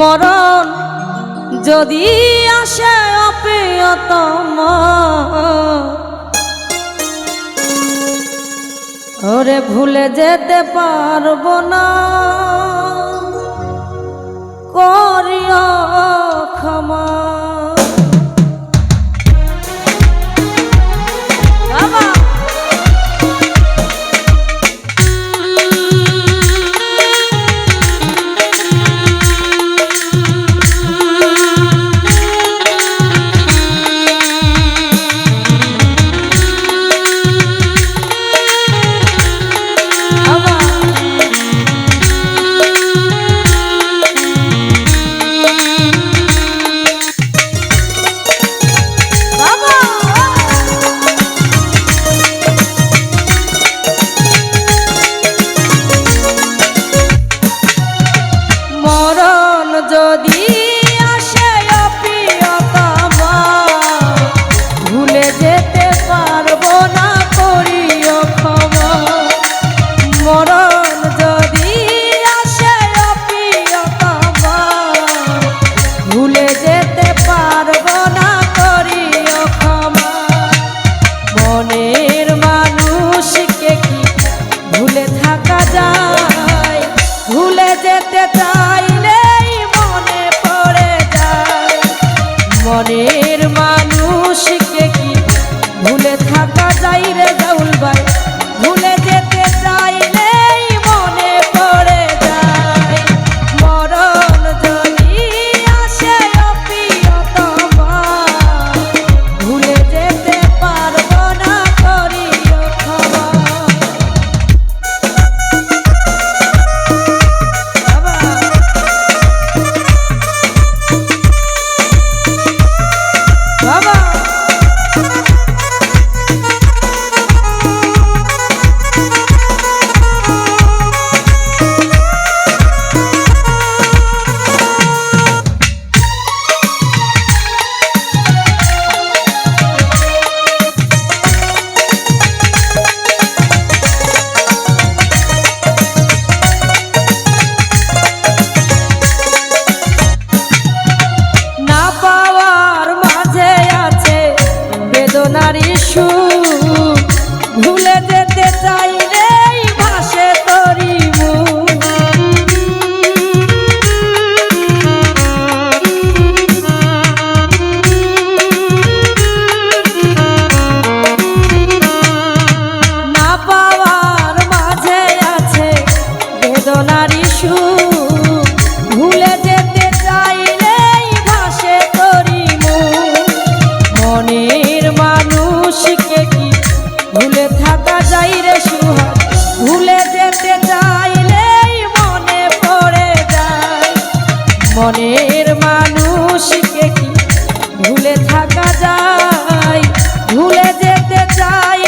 মরণ যদি আসে অপ্রিয়তম। ওরে ভুলে যেতে পারব না। করিও ক্ষমা। মনের মানুষকে কি ভুলে থাকা যায়? ভুলে যেতে চাইলেই মনে পড়ে যায়। মনের মানুষকে কি ভুলে থাকা যায় রে দাউল ভুলে ভুলে থাকা যায় ভুলে যেতে চাই।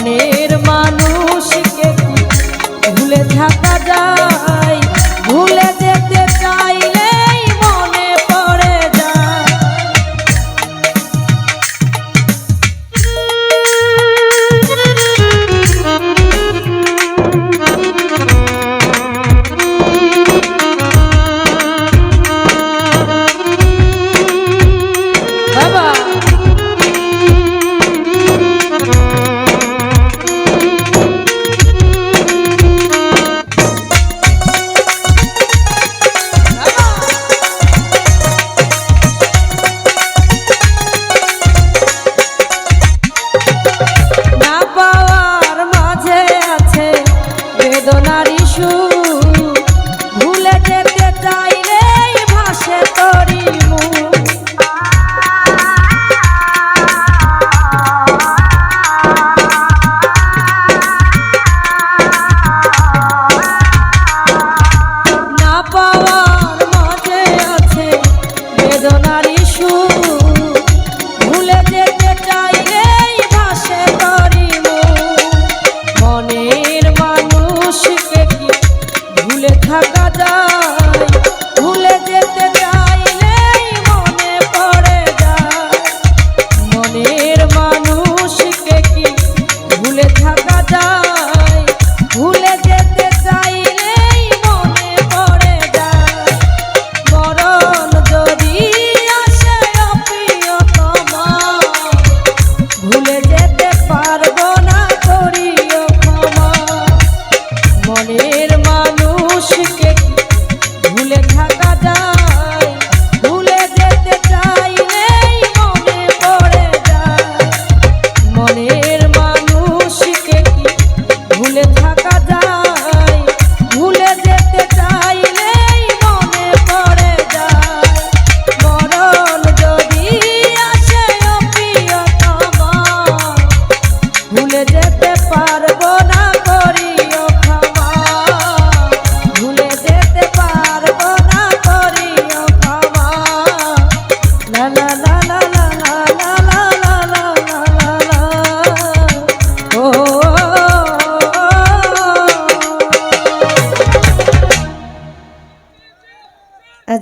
মনের yo.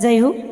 যাই হোক